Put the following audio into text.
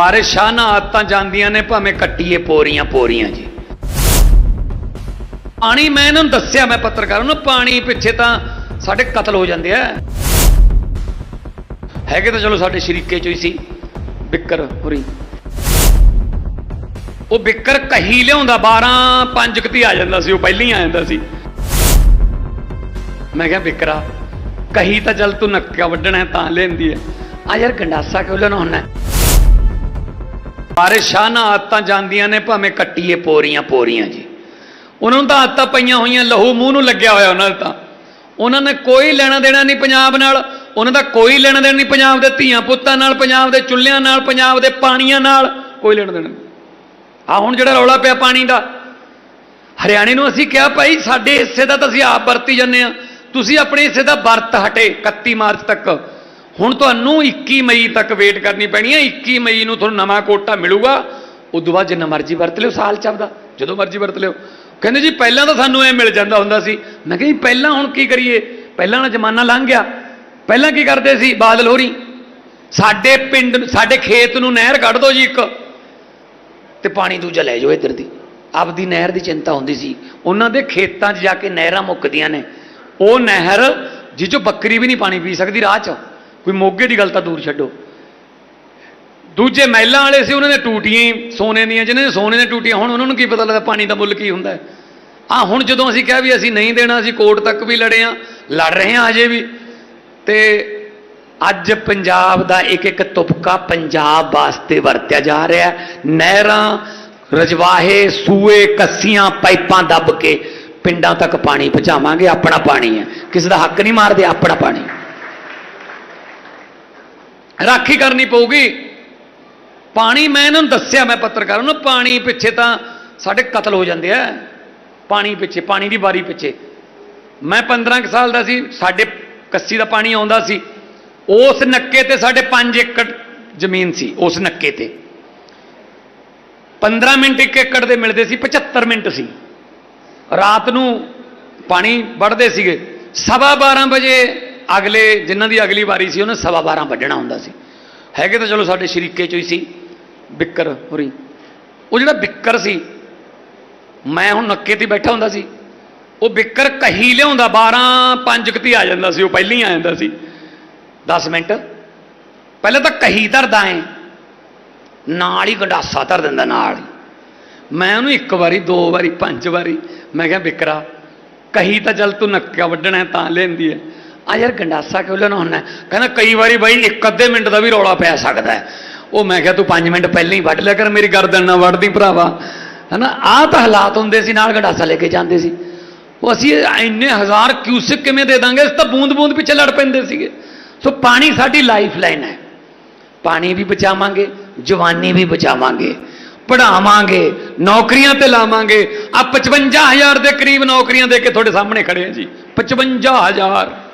ਬਾਰਿਸ਼ਾਂ ਨਾ ਆਤਾਂ ਜਾਂਦੀਆਂ ਨੇ, ਭਾਵੇਂ ਕੱਟੀਏ ਪੋਰੀਆਂ ਪੋਰੀਆਂ ਜੀ। ਪਾਣੀ ਮੈਂ ਇਹਨਾਂ ਨੂੰ ਦੱਸਿਆ, ਮੈਂ ਪੱਤਰਕਾਰਾਂ ਨੂੰ, ਪਾਣੀ ਪਿੱਛੇ ਤਾਂ ਸਾਡੇ ਕਤਲ ਹੋ ਜਾਂਦੇ ਆ। ਹੈਗੇ ਤਾਂ ਚਲੋ ਸਾਡੇ ਸ਼ਰੀਕੇ ਚੋਂ ਹੀ ਸੀ, ਬਿੱਕਰ ਹੋਰੀ। ਉਹ ਬਿੱਕਰ ਕਹੀ ਲਿਆਉਂਦਾ 12 5 ਕਤੀ ਆ ਜਾਂਦਾ ਸੀ, ਉਹ ਪਹਿਲਾਂ ਹੀ ਆ ਜਾਂਦਾ ਸੀ। ਮੈਂ ਕਿਹਾ, ਬਿੱਕਰਾ, ਕਹੀ ਤਾਂ ਜਲ ਤੂੰ ਨੱਕਾ ਵੱਢਣਾ ਤਾਂ ਲੈਂਦੀ ਹੈ। ਆ ਯਾਰ ਗੰਡਾਸਾ ਕਿਉਂ ਲੈਣਾ ਹੁੰਦਾ ਬਾਰਿਸ਼ਾਂ ਨਾ ਆਤਾਂ ਜਾਂਦੀਆਂ ਨੇ, ਭਾਵੇਂ ਕੱਟੀਏ ਪੋਰੀਆਂ ਪੋਰੀਆਂ ਜੀ। ਉਹਨਾਂ ਨੂੰ ਤਾਂ ਆਤਾਂ ਪਈਆਂ ਹੋਈਆਂ, ਲਹੂ ਮੂੰਹ ਨੂੰ ਲੱਗਿਆ ਹੋਇਆ ਉਹਨਾਂ ਦਾ ਤਾਂ। ਉਹਨਾਂ ਨੇ ਕੋਈ ਲੈਣਾ ਦੇਣਾ ਨਹੀਂ ਪੰਜਾਬ ਨਾਲ, ਉਹਨਾਂ ਦਾ ਕੋਈ ਲੈਣਾ ਦੇਣਾ ਨਹੀਂ ਪੰਜਾਬ ਦੇ ਧੀਆਂ ਪੁੱਤਾਂ ਨਾਲ, ਪੰਜਾਬ ਦੇ ਚੁੱਲ੍ਹਿਆਂ ਨਾਲ, ਪੰਜਾਬ ਦੇ ਪਾਣੀਆਂ ਨਾਲ, ਕੋਈ ਲੈਣਾ ਦੇਣਾ ਨਹੀਂ। ਆ ਹੁਣ ਜਿਹੜਾ ਰੌਲਾ ਪਿਆ ਪਾਣੀ ਦਾ, ਹਰਿਆਣੇ ਨੂੰ ਅਸੀਂ ਕਿਹਾ, ਭਾਈ, ਸਾਡੇ ਹਿੱਸੇ ਦਾ ਤਾਂ ਅਸੀਂ ਆਪ ਵਰਤੀ ਜੰਨੇ ਆ ਤੁਸੀਂ ਆਪਣੇ ਹਿੱਸੇ ਦਾ ਵਰਤ ਹਟੇ 31 ਮਾਰਚ ਤੱਕ। ਹੁਣ ਤੁਹਾਨੂੰ 21 ਮਈ ਤੱਕ ਵੇਟ ਕਰਨੀ ਪੈਣੀ ਹੈ। 21 ਮਈ ਨੂੰ ਤੁਹਾਨੂੰ ਨਵਾਂ ਕੋਟਾ ਮਿਲੂਗਾ। ਉਦੋਂ ਬਾਅਦ ਜਿੰਨਾ ਮਰਜ਼ੀ ਵਰਤ ਲਿਓ, ਸਾਲ ਚੱਲਦਾ ਜਦੋਂ ਮਰਜ਼ੀ ਵਰਤ ਲਿਓ। ਕਹਿੰਦੇ ਜੀ, ਪਹਿਲਾਂ ਤਾਂ ਸਾਨੂੰ ਐ ਮਿਲ ਜਾਂਦਾ ਹੁੰਦਾ ਸੀ। ਮੈਂ ਕਿਹਾ ਜੀ, ਪਹਿਲਾਂ ਹੁਣ ਕੀ ਕਰੀਏ? ਪਹਿਲਾਂ ਵਾਲਾ ਜ਼ਮਾਨਾ ਲੰਘ ਗਿਆ। ਪਹਿਲਾਂ ਕੀ ਕਰਦੇ ਸੀ? ਬਾਦਲ ਹੋਰੀ, ਸਾਡੇ ਪਿੰਡ ਸਾਡੇ ਖੇਤ ਨੂੰ ਨਹਿਰ ਕੱਢ ਦਿਓ ਜੀ ਇੱਕ। ਤੇ ਪਾਣੀ ਦੂਜਾ ਲੈ ਜਾਓ ਇੱਧਰ ਦੀ। ਆਪਦੀ ਨਹਿਰ ਦੀ ਚਿੰਤਾ ਹੁੰਦੀ ਸੀ। ਉਹਨਾਂ ਦੇ ਖੇਤਾਂ 'ਚ ਜਾ ਕੇ ਨਹਿਰਾਂ ਮੁੱਕਦੀਆਂ ਨੇ। ਉਹ ਨਹਿਰ, ਜਿਹ 'ਚੋਂ ਬੱਕਰੀ ਵੀ ਨਹੀਂ ਪਾਣੀ ਪੀ ਸਕਦੀ ਰਾਹ 'ਚ। ਕੋਈ ਮੋਗੇ ਦੀ ਗੱਲ ਤਾਂ ਦੂਰ ਛੱਡੋ। ਦੂਜੇ ਮਹਿਲਾਂ ਵਾਲੇ ਸੀ, ਉਹਨਾਂ ਨੇ ਟੂਟੀਆਂ ਹੀ, ਸੋਨੇ ਦੀਆਂ, ਜਿਹਨਾਂ ਨੇ ਸੋਨੇ ਦੀਆਂ ਟੂਟੀਆਂ ਹੁਣ, ਉਹਨਾਂ ਨੂੰ ਕੀ ਪਤਾ ਲੱਗਦਾ ਪਾਣੀ ਦਾ ਮੁੱਲ ਕੀ ਹੁੰਦਾ ਹੈ। ਆ ਹੁਣ ਜਦੋਂ ਅਸੀਂ ਕਿਹਾ ਵੀ ਅਸੀਂ ਨਹੀਂ ਦੇਣਾ, ਅਸੀਂ ਕੋਰਟ ਤੱਕ ਵੀ ਲੜੇ ਆ ਲੜ ਰਹੇ ਆ ਅਜੇ ਵੀ। ਤੇ ਅੱਜ ਪੰਜਾਬ ਦਾ ਇੱਕ ਇੱਕ ਤੁਪਕਾ ਪੰਜਾਬ ਵਾਸਤੇ ਵਰਤਿਆ ਜਾ ਰਿਹਾ ਨਹਿਰਾਂ, ਰਜਵਾਹੇ, ਸੂਏ, ਕੱਸੀਆਂ, ਪਾਈਪਾਂ ਦੱਬ ਕੇ ਪਿੰਡਾਂ ਤੱਕ ਪਾਣੀ ਪਹੁੰਚਾਵਾਂਗੇ, ਆਪਣਾ ਪਾਣੀ ਹੈ। ਕਿਸੇ ਦਾ ਹੱਕ ਨਹੀਂ ਮਾਰਦੇ, ਆਪਣਾ ਪਾਣੀ ਰਾਖੀ ਕਰਨੀ ਪਊਗੀ। ਪਾਣੀ ਮੈਂ ਇਹਨਾਂ ਨੂੰ ਦੱਸਿਆ, ਮੈਂ ਪੱਤਰਕਾਰਾਂ ਨੂੰ, ਪਾਣੀ ਪਿੱਛੇ ਤਾਂ ਸਾਡੇ ਕਤਲ ਹੋ ਜਾਂਦੇ ਆ। ਪਾਣੀ ਪਿੱਛੇ, ਪਾਣੀ ਦੀ ਵਾਰੀ ਪਿੱਛੇ। ਮੈਂ 15 ਕੁ ਸਾਲ ਦਾ ਸੀ, ਸਾਡੇ ਕੱਸੀ ਦਾ ਪਾਣੀ ਆਉਂਦਾ ਸੀ। ਉਸ ਨੱਕੇ ਤੇ ਸਾਡੇ 5 ਏਕੜ ਜ਼ਮੀਨ ਸੀ, ਉਸ ਨੱਕੇ ਤੇ। 15 ਮਿੰਟ ਇੱਕ ਏਕੜ ਦੇ ਮਿਲਦੇ ਸੀ 75 ਮਿੰਟ ਸੀ। ਰਾਤ ਨੂੰ ਪਾਣੀ ਵੜਦੇ ਸੀਗੇ। ਸਵਾ 12 ਵਜੇ ਅਗਲੇ, ਜਿਨ੍ਹਾਂ ਦੀ ਅਗਲੀ ਵਾਰੀ ਸੀ, ਉਹਨੇ ਸਵਾ 12 ਵੱਢਣਾ ਹੁੰਦਾ ਸੀ। ਹੈਗੇ ਤਾਂ ਚਲੋ ਸਾਡੇ ਸ਼ਰੀਕੇ ਚੋਂ ਹੀ ਸੀ, ਬਿੱਕਰ ਹੋਰੀ। ਉਹ ਜਿਹੜਾ ਬਿੱਕਰ ਸੀ, ਮੈਂ ਹੁਣ ਨੱਕੇ ਤੇ ਬੈਠਾ ਹੁੰਦਾ ਸੀ, ਉਹ ਬਿੱਕਰ ਕਹੀ ਲਿਆਉਂਦਾ 12 5 ਕਤੀ ਆ ਜਾਂਦਾ ਸੀ, ਉਹ ਪਹਿਲਾਂ ਹੀ ਆ ਜਾਂਦਾ ਸੀ। 10 ਮਿੰਟ। ਪਹਿਲਾਂ ਤਾਂ ਕਹੀ ਧਰਦਾ ਐ, ਨਾਲ ਹੀ ਗੰਡਾਸਾ ਧਰ ਦਿੰਦਾ ਨਾਲ ਹੀ। ਮੈਂ ਉਹਨੂੰ ਇੱਕ ਵਾਰੀ, ਦੋ ਵਾਰੀ, ਪੰਜ ਵਾਰੀ, ਮੈਂ ਕਿਹਾ, ਬਿਕਰਾ, ਕਹੀ ਤਾਂ ਜਲ ਤੂੰ ਨੱਕਾ ਵੱਢਣਾ ਤਾਂ ਲੈਂਦੀ ਹੈ। ਆ ਯਾਰ ਗੰਡਾਸਾ ਕਿਉਂ ਲੈਣਾ ਹੁੰਦਾ ਕਹਿੰਦਾ ਕਈ ਵਾਰੀ ਬਾਈ ਇੱਕ ਅੱਧੇ ਮਿੰਟ ਦਾ ਵੀ ਰੌਲਾ ਪੈ ਸਕਦਾ ਉਹ ਮੈਂ ਕਿਹਾ ਤੂੰ 5 ਮਿੰਟ ਪਹਿਲਾਂ ਹੀ ਵੱਢ ਲਿਆ ਕਰ, ਮੇਰੀ ਗਰਦਨ ਨਾ ਵੱਢਦੀ ਭਰਾਵਾ। ਹਨਾ? ਆਹ ਤਾਂ ਹਾਲਾਤ ਹੁੰਦੇ ਸੀ, ਨਾਲ ਗੰਡਾਸਾ ਲੈ ਕੇ ਜਾਂਦੇ ਸੀ। ਉਹ ਅਸੀਂ ਇੰਨੇ ਹਜ਼ਾਰ ਕਿਊਸਿਕ ਕਿਵੇਂ ਦੇ ਦਾਂਗੇ ਇਸ ਤਾਂ ਬੂੰਦ ਬੂੰਦ ਪਿੱਛੇ ਲੜ ਪੈਂਦੇ ਸੀਗੇ। ਸੋ ਪਾਣੀ ਸਾਡੀ ਲਾਈਫ ਲਾਈਨ ਹੈ। ਪਾਣੀ ਵੀ ਬਚਾਵਾਂਗੇ, ਜਵਾਨੀ ਵੀ ਬਚਾਵਾਂਗੇ ਪੜਾਵਾਂਗੇ ਨੌਕਰੀਆਂ ਤੇ ਲਾਵਾਂਗੇ। ਆ 55000 ਦੇ ਕਰੀਬ ਨੌਕਰੀਆਂ ਦੇ ਕੇ ਤੁਹਾਡੇ ਸਾਹਮਣੇ ਖੜੇ ਆ ਜੀ। 55000